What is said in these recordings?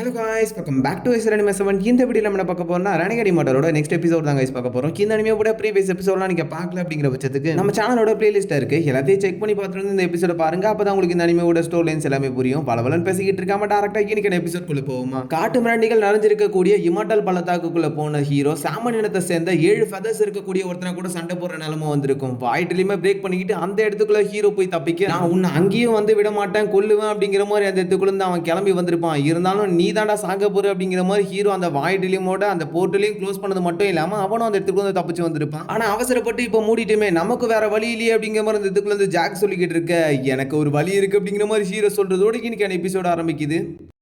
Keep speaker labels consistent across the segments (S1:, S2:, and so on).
S1: Hello guys பக்கம் back to S R anime இந்த video நம்ம பார்க்க போறோம்னா ரணகடி மாட்டரோட நெக்ஸ்ட் எபிசோட் தான் காய்ஸ் பார்க்க போறோம். இந்த அனிமே கூட ப்ரீவியஸ் எபிசோட்லாம் நீங்கள் பார்க்கல அப்படிங்கிற பட்சத்துக்கு நம்ம சேனலோட பிளேலிஸ்ட் இருக்கு. எல்லாத்தையும் செக் பண்ணி பார்த்துட்டு இந்த எபிசோட பாருங்க. அப்போ தான் உங்களுக்கு இந்த அனிமையோட ஸ்டோர் லைன்ஸ் எல்லாமே புரியும். பலவலன் பேசிக்கிட்டு இருக்காம டேரக்டா இன்னைக்கு எபிசோட் குள்ள போவோமா? காட்டு மிராண்டிகள் நிறைஞ்சிருக்கக்கூடிய இமாட்டல் பள்ளத்தாக்குக்குள்ள போன ஹீரோ சாமன் இனத்தை சேர்ந்த ஏழு ஃபெதர்ஸ் இருக்கக்கூடிய ஒருத்தனை கூட சண்டை போடுற நிலமை வந்திருக்கும். வாயிட்டுலயுமே பிரேக் பண்ணிக்கிட்டு அந்த இடத்துக்குள்ள ஹீரோ போய் தப்பிக்க நான் உன்னை அங்கேயும் வந்து விட மாட்டேன் கொல்லுவேன் அப்படிங்கிற மாதிரி அந்த இடத்துக்குள்ள இருந்து அவன் கிளம்பி வந்திருப்பான். இருந்தாலும் நீ நீதாண்டா சாக போற அப்படிங்கிற மாதிரி ஹீரோ அந்த வாயிட்டிலையுமோட அந்த போர்ட்டலையும் க்ளோஸ் பண்ணது மட்டும் இல்லாம அவனும் அந்த இடத்துக்குள்ள வந்து தப்பிச்சு வந்திருப்பான். ஆனா அவசரப்பட்டு இப்போ மூடிட்டுமே நமக்கு வேற வழி இல்லையே அப்படிங்கிற மாதிரி அந்த இடத்துக்குள்ள வந்து ஜாக் சொல்லிக்கிட்டு இருக்க எனக்கு ஒரு வழி இருக்கு அப்படிங்கிற மாதிரி ஹீரோ சொல்றதோட இன்னைக்கு எபிசோட ஆரம்பிக்குது.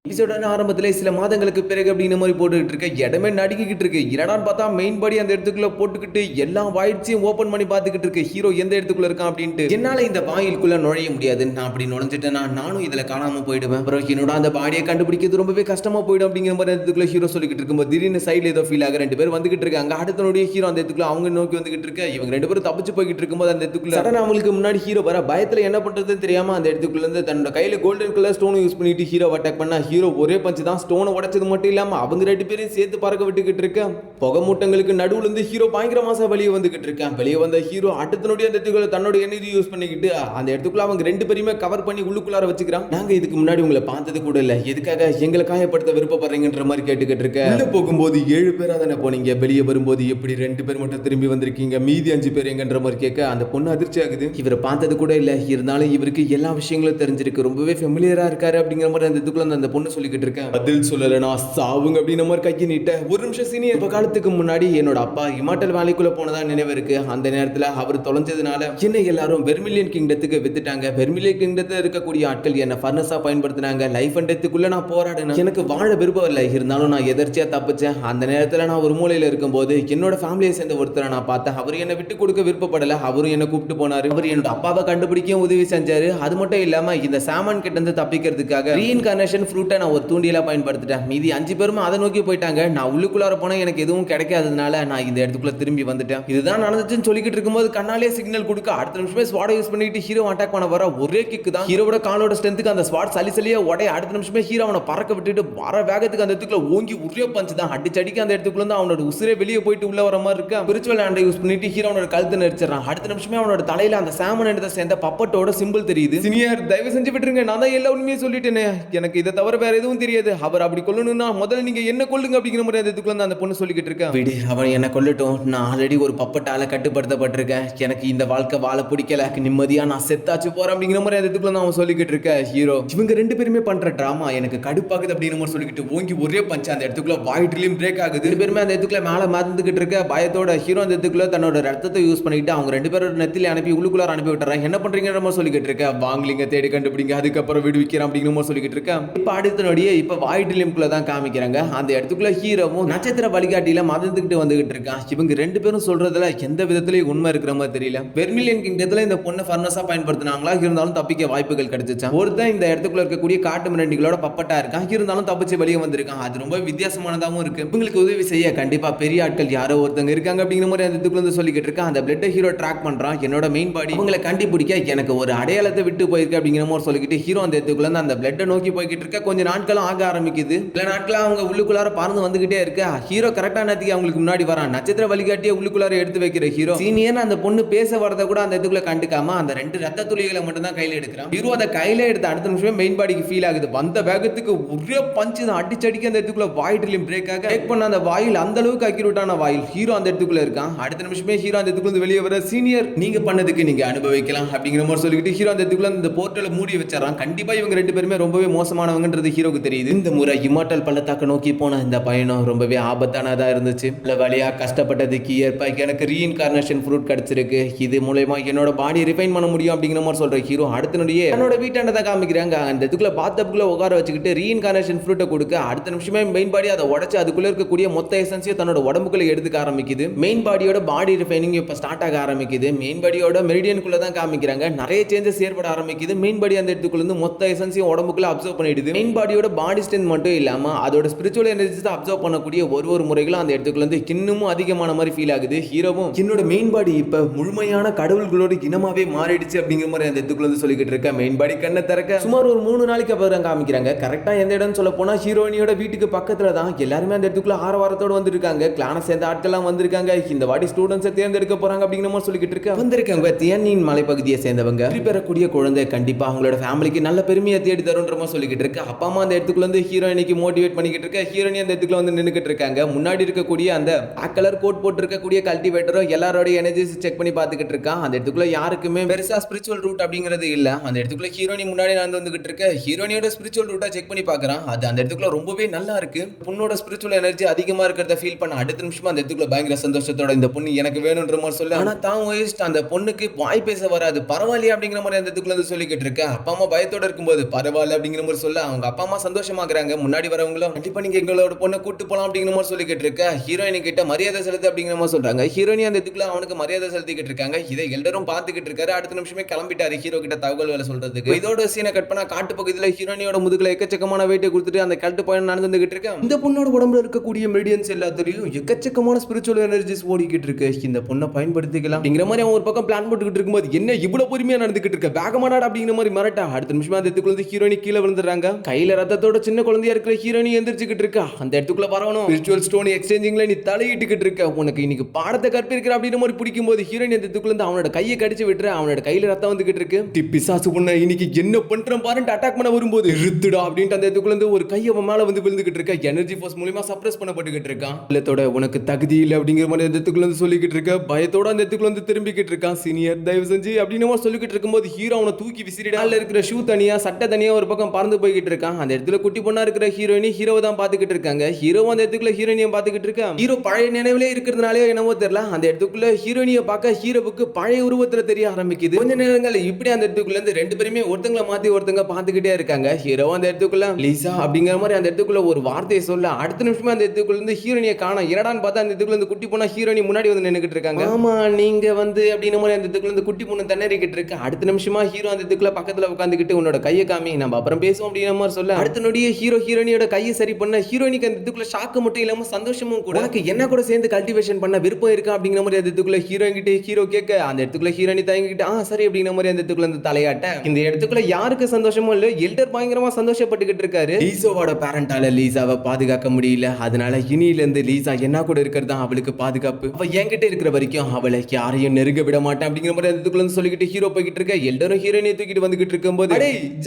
S1: எபிசோட ஆரம்பத்தில் சில மாதங்களுக்கு பிறகு அப்படிங்கிற மாதிரி போட்டுக்கிட்டு இருக்க இடமே நடுக்கிக்கிட்டு இருக்கு. என்னடான்னு பார்த்தா மெயின் பாடி அந்த இடத்துக்குள்ள போட்டுக்கிட்டு எல்லா வாயிட்ஸையும் ஓப்பன் பண்ணி பார்த்துக்கிட்டு இருக்கு. ஹீரோ எந்த இடத்துக்குள்ள இருக்கான் அப்படின்ட்டு. என்னால இந்த வாயிலுக்குள்ள நுழைய முடியாது. நான் அப்படி நுழைஞ்சிட்டேன்னா நானும் இதில் காணாமல் போயிடுவேன். அப்புறம் என்னோட அந்த பாடியை கண்டுபிடிக்கிறது ரொம்பவே கஷ்டமா போயிடும் அப்படிங்கிற மாதிரி அந்த இடத்துக்குள்ள ஹீரோ சொல்லிக்கிட்டு இருக்கும்போது திடீர்னு சைடுல ஏதோ ஃபீல் ஆக ரெண்டு பேர் வந்துகிட்டு இருக்காங்க. அடுத்தனுடைய ஹீரோ அந்த இடத்துக்குள்ள அவங்க நோக்கி வந்துகிட்டு இருக்க. இவங்க ரெண்டு பேரும் தப்பிச்சு போய்கிட்டு இருக்கும்போது அந்த இடத்துக்குள்ள சடனா அவங்களுக்கு முன்னாடி ஹீரோ வர பயத்தில் என்ன பண்ணுறதுன்னு தெரியாமல் அந்த இடத்துக்குள்ள இருந்து தன்னோட கையில் கோல்டன் கலர் ஸ்டோன் யூஸ் பண்ணிட்டு ஹீரோ அட்டாக் பண்ணா ஹீரோ ஒரே பஞ்சு தான் ஸ்டோனை உடைச்சது மட்டும் இல்லாம அவங்க ரெண்டு பேரையும் சேர்த்து பறக்க விட்டுக்கிட்டு இருக்க. புகை மூட்டங்களுக்கு நடுவுல இருந்து ஹீரோ பயங்கர மாசா வெளியே வந்துகிட்டு இருக்கான் வெளியே வந்த ஹீரோ அடுத்தனுடைய அந்த இடத்துக்குள்ள தன்னோட எனர்ஜி யூஸ் பண்ணிக்கிட்டு அந்த இடத்துக்குள்ள அவங்க ரெண்டு பேருமே கவர் பண்ணி உள்ளுக்குள்ளார வச்சுக்கிறான். நாங்க இதுக்கு முன்னாடி உங்களை பார்த்தது கூட இல்ல. எதுக்காக எங்களை காயப்படுத்த விருப்பப்படுறீங்கன்ற மாதிரி கேட்டுக்கிட்டு இருக்க. உள்ள போகும்போது ஏழு பேரா தானே போனீங்க? வெளியே வரும்போது எப்படி ரெண்டு பேர் மட்டும் திரும்பி வந்திருக்கீங்க? மீதி அஞ்சு பேர் எங்கன்ற மாதிரி கேட்க அந்த பொண்ணு அதிர்ச்சி ஆகுது. இவரை பார்த்தது கூட இல்ல. இருந்தாலும் இவருக்கு எல்லா விஷயங்களும் தெரிஞ்சிருக்கு. ரொம்பவே ஃபெமிலியரா இருக்காரு அப்படிங்கிற மாதிரி அந்த இதுக்குள்ள அந்த- அந்த பொண்ணு சொல்லிக்கிட்டு இருக்கேன். பதில் சொல்லலைனா சாவுங்க அப்படின்ற மாதிரி கையை நீட்ட. ஒரு நிமிஷம் சீனியர் இப்ப காலத்துக்கு முன்னாடி என்னோட அப்பா இமாட்டல் வேலைக்குள்ள போனதா நினைவு இருக்கு. அந்த நேரத்துல அவர் தொலைஞ்சதுனால என்ன எல்லாரும் வெர்மிலியன் கிங்டத்துக்கு வித்துட்டாங்க. வெர்மிலியன் கிங்டத்துல இருக்கக்கூடிய ஆட்கள் என்ன ஃபர்னஸா பயன்படுத்தினாங்க. லைஃப் அண்ட் டெத்துக்குள்ள நான் போராடினேன். எனக்கு வாழ விருப்பம் இல்லை. இருந்தாலும் நான் எதர்ச்சியா தப்பிச்சேன். அந்த நேரத்துல நான் ஒரு மூலையில இருக்கும்போது என்னோட ஃபேமிலியை சேர்ந்த ஒருத்தரை நான் பார்த்தேன். அவர் என்னை விட்டு கொடுக்க விருப்பப்படல. அவரும் என்ன கூப்பிட்டு போனாரு. அவர் என்னோட அப்பாவை கண்டுபிடிக்கவும் உதவி செஞ்சாரு. அது மட்டும் இல்லாம இந்த சாமான் கிட்ட இருந்து தப்பிக்கிறதுக்காக ரீஇன்கார்னேஷன் ஃப்ரூட்டை நான் ஒரு தூண்டியெல்லாம் பயன்படுத்திட்டேன். மீதி அஞ்சு பேருமே அதை நோக்கி போயிட்டாங்க. நான் உள்ளுக்குள்ளார போனால் எனக்கு எதுவும் கிடைக்காததுனால நான் இந்த இடத்துக்குள்ள திரும்பி வந்துட்டேன். இதுதான் நடந்துச்சுன்னு சொல்லிக்கிட்டு இருக்கும்போது கண்ணாலே சிக்னல் கொடுக்க அடுத்த நிமிஷமே ஸ்வாடை யூஸ் பண்ணிட்டு ஹீரோ அட்டாக் பண்ண வர ஒரே கிக்கு தான். ஹீரோட காலோட ஸ்ட்ரென்த்துக்கு அந்த ஸ்வாட் சளி சலியா உடைய அடுத்த நிமிஷமே ஹீரோ அவனை பறக்க விட்டுட்டு வர வேகத்துக்கு அந்த இடத்துக்குள்ள ஓங்கி ஒரே பஞ்சு தான். அடிச்சடிக்க அந்த இடத்துக்குள்ள இருந்து அவனோட உசிரே வெளியே போயிட்டு உள்ள வர மாதிரி இருக்கு. விர்ச்சுவல் ஹேண்டை யூஸ் பண்ணிட்டு ஹீரோ அவனோட கழுத்து நடிச்சிடறான் அடுத்த நிமிஷமே அவனோட தலையில அந்த சாமன் எடுத்த சேர்ந்த பப்பட்டோட சிம்பிள் தெரியுது. சீனியர் தயவு செஞ்சு விட்டுருங்க. நான் தான் எல்லா உண்மையும் சொல்லிட்டேனே. எனக்கு இதை தவிர வேற எதுவும் தெரியாது. அவர் அப்படி கொல்லணும்னா முதல்ல நீங்க என்ன கொல்லுங்க அப்படிங்கிற மாதிரி அந்த இதுக்குள்ள அந்த பொண்ணு சொல்லிக்கிட்டு இருக்கேன் விடு அவன் என்ன கொல்லட்டும். நான் ஆல்ரெடி ஒரு பப்பட்டால கட்டுப்படுத்தப்பட்டிருக்கேன். எனக்கு இந்த வாழ்க்கை வாழ பிடிக்கல. நிம்மதியா நான் செத்தாச்சு போறேன் அப்படிங்கிற மாதிரி அந்த இதுக்குள்ள அவன் சொல்லிக்கிட்டு இருக்கேன் ஹீரோ? இவங்க ரெண்டு பேருமே பண்ற டிராமா எனக்கு கடுப்பாகுது அப்படிங்கிற மாதிரி சொல்லிக்கிட்டு ஓங்கி ஒரே பஞ்சு அந்த இடத்துக்குள்ள வாயிட்லயும் பிரேக் ஆகுது. ரெண்டு பேருமே அந்த இடத்துக்குள்ள மேல மறந்துகிட்டு இருக்க பயத்தோட ஹீரோ அந்த இடத்துக்குள்ள தன்னோட ரத்தத்தை யூஸ் பண்ணிட்டு அவங்க ரெண்டு பேரும் நெத்தில அனுப்பி உள்ளுக்குள்ளார அனுப்பி விட்டுறான் என்ன பண்றீங்கிற மாதிரி சொல்லிக்கிட்டு இருக்க? வாங்கலிங்க தேடி கண்டுபிடிங்க. அதுக்கப்புறம் விடுவிக்கிறேன் அப்படிங்கிற மாதிரி சொல்லிக்கிட்டு இருக்கேன் இப்போ அடுத்த நொடியே இப்ப வாயிட்லியம்குள்ள தான் காமிக்கிறாங்க. அந்த இடத்துக்குள்ள ஹீரோவும் நட்சத்திர வழிகாட்டியில மதந்துக்கிட்டு வந்துகிட்டு இருக்கான். இவங்க ரெண்டு பேரும் சொல்றதுல எந்த விதத்திலயும் உண்மை இருக்கிற மாதிரி தெரியல. வெர்மிலியன் கிங்டத்துல இந்த பொண்ணை ஃபர்னஸா பயன்படுத்தினாங்களா? இருந்தாலும் தப்பிக்க வாய்ப்புகள் கிடைச்சிச்சான் ஒருத்தன் இந்த இடத்துக்குள்ள இருக்கக்கூடிய காட்டு மிரண்டிகளோட பப்பட்டா இருக்கான். இருந்தாலும் தப்பிச்சு வெளியே வந்திருக்கான். அது ரொம்ப வித்தியாசமானதாகவும் இருக்கு. இவங்களுக்கு உதவி செய்ய கண்டிப்பா பெரிய ஆட்கள் யாரோ ஒருத்தங்க இருக்காங்க அப்படிங்கிற மாதிரி அந்த இடத்துக்குள்ள இருந்து சொல்லிக்கிட்டு இருக்கான். அந்த பிளட் ஹீரோ ட்ராக் பண்றான். என்னோட மெயின் பாடி இவங்களை கண்டுபிடிக்க எனக்கு ஒரு அடையாளத்தை விட்டு போயிருக்கு அப்படிங்கிற மாதிரி சொல்லிக்கிட்டு ஹீரோ அந்த இடத்துக்குள்ள இருந்து அந்த பிளட்டை நோக்கி போய்கிட்டு இருக்க. கொஞ்சம் நாட்களும் ஆக ஆரம்பிக்குது. சில நாட்களாக அவங்க உள்ளுக்குள்ளார பறந்து வந்துகிட்டே இருக்க. ஹீரோ கரெக்டா நேரத்துக்கு அவங்களுக்கு முன்னாடி வரான். நட்சத்திர வழிகாட்டியை உள்ளுக்குள்ளார எடுத்து வைக்கிற ஹீரோ சீனியர் அந்த பொண்ணு பேச வரத கூட அந்த இதுக்குள்ள கண்டுக்காம அந்த ரெண்டு ரத்த துளிகளை மட்டும் தான் கையில எடுக்கிறான். ஹீரோ அதை கையில எடுத்த அடுத்த நிமிஷமே மெயின் பாடிக்கு ஃபீல் ஆகுது. வந்த வேகத்துக்கு ஒரே பஞ்சு தான். அடிச்சடிக்க அந்த இடத்துக்குள்ள வாயிட்லயும் பிரேக் ஆக பிரேக் பண்ண அந்த வாயில் அந்த அளவுக்கு அக்யூரேட்டான வாயில் ஹீரோ அந்த இடத்துக்குள்ள இருக்கான். அடுத்த நிமிஷமே ஹீரோ அந்த இடத்துக்குள்ள வெளியே வர சீனியர் நீங்க பண்ணதுக்கு நீங்க அனுபவிக்கலாம் அப்படிங்கிற மாதிரி சொல்லிக்கிட்டு ஹீரோ அந்த இடத்துக்குள்ள இந்த போர்ட்டலை மூடி வச்சிடறான். கண்டிப்பா இவங்க ரெண்டு பேருமே ரொம்பவே மோசமானவங்கன்றது ஹீரோக்கு தெரியுது. இந்த முறை இமாட்டல் பள்ளத்தாக்க நோக்கி போன இந்த பயணம் ரொம்பவே ஆபத்தானதா இருந்துச்சு. இல்லை வழியா கஷ்டப்பட்டதுக்கு ஏற்ப எனக்கு ரீஇன்கார்னேஷன் ஃப்ரூட் கிடைச்சிருக்கு. இது மூலயமா என்னோட பாடி ரிஃபைன் பண்ண முடியும் அப்படிங்கிற மாதிரி சொல்ற ஹீரோ அடுத்த நொடியே என்னோட வீட்டாண்ட தான் காமிக்கிறாங்க. அந்த இதுக்குள்ள பாத்தப்புக்குள்ள உட்கார வச்சுக்கிட்டு ரீஇன்கார்னேஷன் ஃப்ரூட்டை கொடுக்க அடுத்த நிமிஷமே மெயின் பாடி அதை உடச்சு அதுக்குள்ள இருக்கக்கூடிய மொத்த எசன்ஸையும் தன்னோட உடம்புக்குள்ள எடுத்துக்க ஆரம்பிக்குது. மெயின் பாடியோட பாடி ரிஃபைனிங் இப்போ ஸ்டார்ட் ஆக ஆரம்பிக்குது. மெயின் பாடியோட மெரிடியனுக்குள்ள தான் காமிக்கிறாங்க. நிறைய சேஞ்சஸ் ஏற்பட ஆரம்பிக்குது. மெயின் பாடி அந்த இடத்துக்குள்ள இருந்து மொத்த எசன்ஸையும் உடம்புக்குள்ள அப்சர்வ் பண்ணிடுது. மெயின் பாடியோட பாடி ஸ்ட்ரென்த் மட்டும் இல்லாமல் அதோட ஸ்பிரிச்சுவல் தான் அப்சர்வ் பண்ணக்கூடிய ஒரு ஒரு முறைகளும் அந்த இடத்துக்குள்ள வந்து இன்னமும் அதிகமான மாதிரி ஃபீல் ஆகுது. ஹீரோவும் என்னோட மெயின் பாடி இப்போ முழுமையான கடவுள்களோட இனமாகவே மாறிடுச்சு அப்படிங்கிற மாதிரி அந்த இடத்துக்குள்ள வந்து சொல்லிக்கிட்டு இருக்க. மெயின் பாடி கண்ணை திறக்க சுமார் ஒரு மூணு நாளைக்கு அப்புறம் காமிக்கிறாங்க. கரெக்டாக எந்த இடம்னு சொல்ல போனால் ஹீரோயினியோட வீட்டுக்கு பக்கத்தில் தான் எல்லாருமே அந்த இடத்துக்குள்ள ஆரவாரத்தோட வந்திருக்காங்க. கிளானை சேர்ந்த ஆட்கள்லாம் வந்திருக்காங்க. இந்த வாட்டி ஸ்டூடெண்ட்ஸை தேர்ந்தெடுக்க போகிறாங்க அப்படிங்கிற மாதிரி சொல்லிக்கிட்டு இருக்க. வந்திருக்கவங்க தியன்னின் மலைப்பகுதியை சேர்ந்தவங்க. பெறக்கூடிய குழந்தை கண்டிப்பாக அவங்களோட ஃபேமிலிக்கு நல்ல பெருமையை தேடி தருன்ற மாதிரி சொல்லிக்கிட்டு இருக்கு. அப்பா அம்மா அந்த இடத்துக்குள்ள வந்து ஹீரோயினிக்கு மோட்டிவேட் பண்ணிக்கிட்டு இருக்க ஹீரோயினி அந்த இடத்துக்குள்ள வந்து நின்றுக்கிட்டு இருக்காங்க. முன்னாடி இருக்கக்கூடிய அந்த பிளாக் கலர் கோட் போட்டிருக்கக்கூடிய கல்டிவேட்டரும் எல்லாரோட எனர்ஜிஸ் செக் பண்ணி பார்த்துக்கிட்டு இருக்கான். அந்த இடத்துக்குள்ள யாருக்குமே பெருசா ஸ்பிரிச்சுவல் ரூட் அப்படிங்கிறது இல்ல. அந்த இடத்துக்குள்ள ஹீரோயினி முன்னாடி நடந்து வந்துகிட்டு இருக்க ஹீரோனியோட ஸ்பிரிச்சுவல் ரூட்டா செக் பண்ணி பார்க்கறான். அது அந்த இடத்துக்குள்ள ரொம்பவே நல்லா இருக்கு. பொண்ணோட ஸ்பிரிச்சுவல் எனர்ஜி அதிகமா இருக்கிறத ஃபீல் பண்ண அடுத்த நிமிஷமா அந்த இடத்துக்குள்ள பயங்கர சந்தோஷத்தோட இந்த பொண்ணு எனக்கு வேணும்ன்ற மாதிரி சொல்ல. ஆனா தான் வயசு அந்த பொண்ணுக்கு வாய் பேச வராது. பரவாயில்லையா அப்படிங்கிற மாதிரி அந்த இடத்துக்குள்ள வந்து சொல்லிக்கிட்டு இருக்க. அப்பா அம்மா பயத்தோட இருக்கும்போது பரவாயில்ல அப்படிங்கிற மாதிரி சொல்ல. அவங்க அப்பா அம்மா சந்தோஷமாக்குறாங்க முன்னாடி வரவங்களும் கண்டிப்பா நீங்க எங்களோட பொண்ணை கூட்டு போலாம் அப்படிங்கிற மாதிரி சொல்லிக்கிட்டு இருக்க ஹீரோயின் கிட்ட மரியாதை செலுத்து அப்படிங்கிற மாதிரி சொல்றாங்க. ஹீரோயினி அந்த இதுக்குள்ள அவனுக்கு மரியாதை செலுத்திக்கிட்டு இருக்காங்க. இதை எல்லோரும் பாத்துக்கிட்டு இருக்காரு. அடுத்த நிமிஷமே கிளம்பிட்டாரு ஹீரோ கிட்ட தகவல் வேலை சொல்றதுக்கு. இதோட சீனை கட் பண்ணா காட்டு பகுதியில் ஹீரோனியோட முதுகுல எக்கச்சக்கமான வெயிட்டை கொடுத்துட்டு அந்த கெட்டு பயணம் நடந்துகிட்டு இருக்கேன் இந்த பொண்ணோட உடம்புல இருக்கக்கூடிய மெடியன்ஸ் எல்லாத்திலையும் எக்கச்சக்கமான ஸ்பிரிச்சுவல் எனர்ஜிஸ் ஓடிக்கிட்டு இருக்கு இந்த பொண்ணை பயன்படுத்திக்கலாம் அப்படிங்கிற மாதிரி அவன் ஒரு பக்கம் பிளான் போட்டுக்கிட்டு இருக்கும்போது என்ன இவ்வளவு பொறுமையா நடந்துகிட்டு இருக்க? வேகமாடா அப்படிங்கிற மாதிரி மிரட்டா. அடுத்த நிமிஷமா அந்த இதுக்குள்ள இருந்து ஹீரோனி கீழே விழுந்துடுறாங்க. கையில ரத்தத்தோட சின்ன குழந்தையா இருக்கிற ஹீரோனி எந்திரிச்சுக்கிட்டு இருக்கா. அந்த இடத்துக்குள்ள வரணும் ஸ்பிரிச்சுவல் ஸ்டோன் எக்ஸ்சேஞ்சிங்ல நீ தலையிட்டுக்கிட்டு இருக்க. உனக்கு இன்னைக்கு பாடத்தை கற்பிருக்கிற அப்படின்னு மாதிரி பிடிக்கும் போது ஹீரோனி அந்த இடத்துக்குள்ள இருந்து அவனோட கையை கடிச்சு விட்டுற. அவனோட கையில ரத்தம் வந்துகிட்டு இருக்கு. பிசாசு உன்னை இன்னைக்கு என்ன பண்றேன் பாருன்ட்டு அட்டாக் பண்ண வரும்போது இருத்துடா அப்படின்ட்டு அந்த இடத்துக்குள்ள இருந்து ஒரு கை அவன் மேல வந்து விழுந்துகிட்டு இருக்க. எனர்ஜி ஃபோர்ஸ் மூலியமா சப்ரஸ் பண்ணப்பட்டுக்கிட்டு இருக்கான். இல்லத்தோட உனக்கு தகுதி இல்லை அப்படிங்கிற மாதிரி அந்த இடத்துக்குள்ள வந்து சொல்லிக்கிட்டு இருக்க. பயத்தோட அந்த இடத்துக்குள்ள வந்து திரும்பிக்கிட்டு இருக்கான். சீனியர் தயவு செஞ்சு அப்படின்னு சொல்லிக்கிட்டு இருக்கும்போது ஹீரோ அவனை தூக்கி விசிறிடால இருக்கிற ஷூ தனியா சட்டை தனியா ஒரு பக்கம் பறந்து போய்கிட்டு இருக்கான். அந்த இடத்துல குட்டி பொண்ணா இருக்கிற ஹீரோயினி ஹீரோவை தான் பாத்துக்கிட்டு இருக்காங்க. ஹீரோவும் அந்த இடத்துக்குள்ள ஹீரோயினியை பாத்துக்கிட்டு இருக்கான் ஹீரோ பழைய நினைவிலே இருக்கிறதுனாலே என்னவோ தெரியல. அந்த இடத்துக்குள்ள ஹீரோயினியை பார்க்க ஹீரோவுக்கு பழைய உருவத்துல தெரிய ஆரம்பிக்குது. கொஞ்ச நேரங்கள் இப்படி அந்த இடத்துக்குள்ள இருந்து ரெண்டு பேருமே ஒருத்தங்கள மாத்தி ஒருத்தங்க பாத்துக்கிட்டே இருக்காங்க. ஹீரோ அந்த இடத்துக்குள்ள லீசா அப்படிங்கிற மாதிரி அந்த இடத்துக்குள்ள ஒரு வார்த்தையை சொல்ல அடுத்த நிமிஷமே அந்த இடத்துக்குள்ள இருந்து ஹீரோனியை காணும். என்னடான்னு பார்த்தா அந்த இடத்துக்குள்ள இருந்து குட்டி பொண்ணா ஹீரோனி முன்னாடி வந்து நின்னுக்கிட்டு இருக்காங்க. ஆமா நீங்க வந்து அப்படின்ற மாதிரி அந்த இடத்துக்குள்ள இருந்து குட்டி பொண்ணு தண்ணறிக்கிட்டு இருக்கு. அடுத்த நிமிஷமா ஹீரோ அந்த இடத்துக்குள்ள பக்கத்துல உட்காந்துக்கிட்டு உன்னோட கையை காமி நம்ம அப்புறம் பேசுவோம் அப்படிங்கிற மாதிரி சொல்ல அடுத்த நொடியே ஹீரோ ஹீரோனியோட கையை சரி பண்ண ஹீரோனிக்கு அந்த இடத்துக்குள்ள ஷாக்கு மட்டும் இல்லாம சந்தோஷமும் கூட. உனக்கு என்ன கூட சேர்ந்து கல்டிவேஷன் பண்ண விருப்பம் இருக்கா அப்படிங்கிற மாதிரி அந்த இடத்துக்குள்ள ஹீரோ கிட்ட ஹீரோ கேட்க அந்த இடத்துக்குள்ள ஹீரோனி தயங்கிட்டு ஆ சரி அப்படிங்கிற மாதிரி அந்த இடத்துக்குள்ள இருந்து தலையாட்ட இந்த இடத்துக்குள்ள யாருக்கு சந்தோஷமும் இல்ல எல்டர் பயங்கரமா சந்தோஷப்பட்டுக்கிட்டு இருக்காரு. லீசாவோட பேரண்டால லீசாவை பாதுகாக்க முடியல. அதனால இனியில இருந்து லீசா என்ன கூட இருக்கிறது தான் அவளுக்கு பாதுகாப்பு. அவ என்கிட்ட இருக்கிற வரைக்கும் அவளை யாரையும் நெருங்க விட மாட்டேன் அப்படிங்கிற மாதிரி அந்த இடத்துக்குள்ள இருந்து சொல்லிக்கிட்டு ஹீரோ போய்கிட்டு இருக்க எல்டரும் ஹீரோனியை தூக்கிட்டு வந்துகிட்டு இருக்கும்போது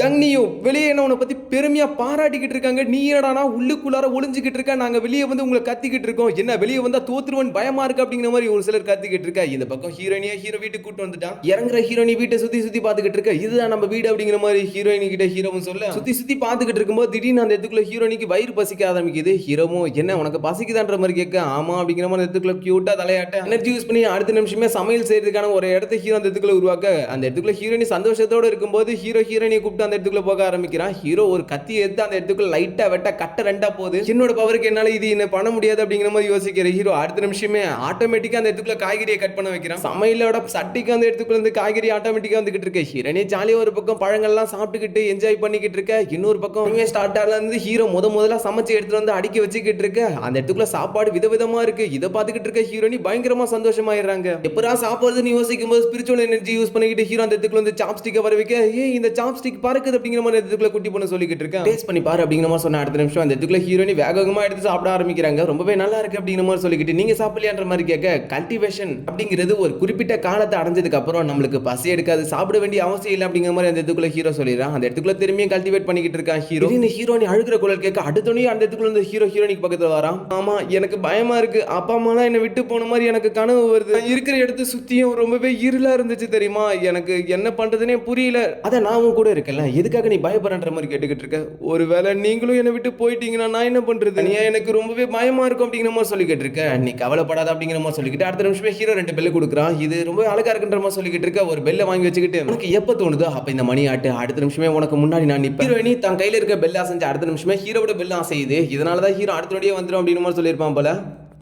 S1: ஜங்னியும் வெளியே என்ன உன்னை பத்தி பெருமையாக பாராட்டிக்கிட்டு இருக்காங்க. நீ என்னடானா உள்ளுக்குள்ளார ஒளிஞ்சிக்கிட்டு இருக்க? நாங்கள் வெளியே வந்து உங்களை கத்திக்கிட்டு இருக்கோம். என்ன வெளியே வந்தால் தோத்துருவன் பயமா இருக்கு அப்படிங்கிற மாதிரி ஒரு சிலர் கத்திக்கிட்டு இருக்கா? இந்த பக்கம் ஹீரோனியா ஹீரோ வீட்டுக்கு கூட்டு வந்துட்டான் இறங்குற ஹீரோனி வீட்டை சுத்தி சுத்தி பாத்துக்கிட்டு இருக்க. இதுதான் நம்ம வீடு அப்படிங்கிற மாதிரி ஹீரோயினி கிட்ட ஹீரோவும் சொல்ல. சுத்தி சுத்தி பாத்துக்கிட்டு இருக்கும்போது திடீர்னு அந்த இடத்துக்குள்ள ஹீரோனிக்கு வயிறு பசிக்க ஆரம்பிக்குது. ஹீரோவும் என்ன உனக்கு பசிக்குதான்ற மாதிரி கேட்க? ஆமா அப்படிங்கிற மாதிரி இடத்துக்குள்ள கியூட்டா தலையாட்ட எனர்ஜி யூஸ் பண்ணி அடுத்த நிமிஷமே சமையல் செய்யறதுக்கான ஒரு இடத்த ஹீரோ அந்த இடத்துக்குள்ள உருவாக்க. அந்த இடத்துக்குள்ள ஹீரோனி சந்தோஷத்தோட இருக்கும்போது ஹீரோ ஹீரோனியை கூப்பிட்டு அந்த இடத்துக்குள்ள போக ஆரம்பிக்கிறான். ஹீரோ ஒரு கத்தி எடுத்து அந்த இடத்துக்குள்ள லைட்டாக வெட்ட கட்ட ரெண்டா போகுது. என்னோட பவருக்கு என்னால் இது என்ன பண்ண முடியாது அப்படிங்கிற மாதிரி யோசிக்கிற ஹீரோ அடுத்த நிமிஷமே ஆட்டோமேட்டிக்காக அந்த இடத்துக்குள்ள காய்கறியை கட் பண்ண வைக்கிறான். சமையலோட சட்டிக்கு அந்த இடத்துக்குள்ள இருந்து காய்கறி ஆட்டோமேட்டிக்காக வந்துகிட்டு இருக்கு. ஹீரோனே ஜாலியாக ஒரு பக்கம் பழங்கள்லாம் சாப்பிட்டுக்கிட்டு என்ஜாய் பண்ணிக்கிட்டு இருக்க. இன்னொரு பக்கம் ஸ்டார்ட் ஆகல இருந்து ஹீரோ முத முதல்ல சமைச்சு எடுத்துட்டு வந்து அடிக்க வச்சுக்கிட்டு இருக்க. அந்த இடத்துக்குள்ள சாப்பாடு விதவிதமா இருக்கு. இதை பார்த்துக்கிட்டு இருக்க ஹீரோனி பயங்கரமா சந்தோஷமாயிடுறாங்க. எப்படா சாப்பிடுறதுன்னு யோசிக்கும் போது ஸ்பிரிச்சுவல் எனர்ஜி யூஸ் பண்ணிக்கிட்டு ஹீரோ அந்த இடத்துக்குள்ள வந்து சாப்ஸ்டிக்கை வர வைக்க ஏ இந்த சாப்ஸ்டிக் பறக்குது அப்படிங்கிற மாதிரி இடத்துக்குள்ள குட்டி பொண்ணு சொல்லிக்கிட்டு இருக்கேன் டேஸ்ட் பண்ணி பாரு அப்படிங்கிற மாதிரி சொன்ன அடுத்த நிமிஷம் அந்த இடத்துக்குள்ள ஹீரோனி வேகமா எடுத்து சாப்பிட ஆரம்பிக்கிறாங்க. ரொம்பவே நல்லா இருக்கு அப்படிங்கிற மாதிரி சொல்லிக்கிட்டு நீங்க சாப்பிடலையான்ற மாதிரி கேட்க கல்டிவேஷன் அப்படிங்கிறது ஒரு குறிப்பிட்ட காலத்தை அடைஞ்சதுக்கு அப்புறம் நம்மளுக்கு பசி எடுக்காது சாப்பிட வேண்டிய அவசியம் இல்லை அப்படிங்கிற மாதிரி அந்த இடத்துக்குள்ள ஹீரோ சொல்லிடுறான். அந்த இடத்துக்குள்ள திரும்பியும் கல்டிவேட் பண்ணிக்கிட்டு இருக்கான் ஹீரோ ஹீரோனி அழுகிற குரல் கேட்க அடுத்தோடனே அந்த இடத்துக்குள்ள இந்த ஹீரோ ஹீரோனிக்கு பக்கத்துல வரான். ஆமா எனக்கு பயமா இருக்கு. அப்பா அம்மாலாம் என்னை விட்டு போன மாதிரி எனக்கு கனவு வருது. இருக்கிற இடத்த சுத்தியும் ரொம்பவே இருளா இருந்துச்சு தெரியுமா? எனக்கு என்ன பண்றதுனே புரியல. அதான் நான் கூட இருக்கல எதுக்காக நீ பயப்படுறன்ற மாதிரி கேட்டுக்கிட்டு இருக்க ஒருவேளை நீங்களும் என்னை விட்டு போயிட்டீங்கன்னா நான் என்ன பண்றது? நீ எனக்கு ரொம்பவே பயமா இருக்கும் அப்படிங்கிற மாதிரி சொல்லிக்கிட்டு இருக்க நீ கவலைப்படாத அப்படிங்கிற மாதிரி சொல்லிக்கிட்டு அடுத்த நிமிஷமே ஹீரோ ரெண்டு பெல்லு கொடுக்குறான். இது ரொம்ப அழகா இருக்குன்ற மாதிரி சொல்லிக்கிட்டு இருக்க. ஒரு பெல்லை வாங்கி வச்சுக்கிட்டு உனக்கு எப்ப தோணுதோ அப்ப இந்த மணி ஆட்டு அடுத்த நிமிஷமே உனக்கு முன்னாடி நான் நிப்பேன். ஹீரோயினி தன் கையில இருக்க பெல்ல அசைஞ்சு அடுத்த நிமிஷமே ஹீரோட பெல்லாம் அசையுது. இதனாலதான் ஹீரோ அடுத்த நொடியே வந்துடும் அப்படின்னு மாதிரி சொல்லியிருப்பான் போல.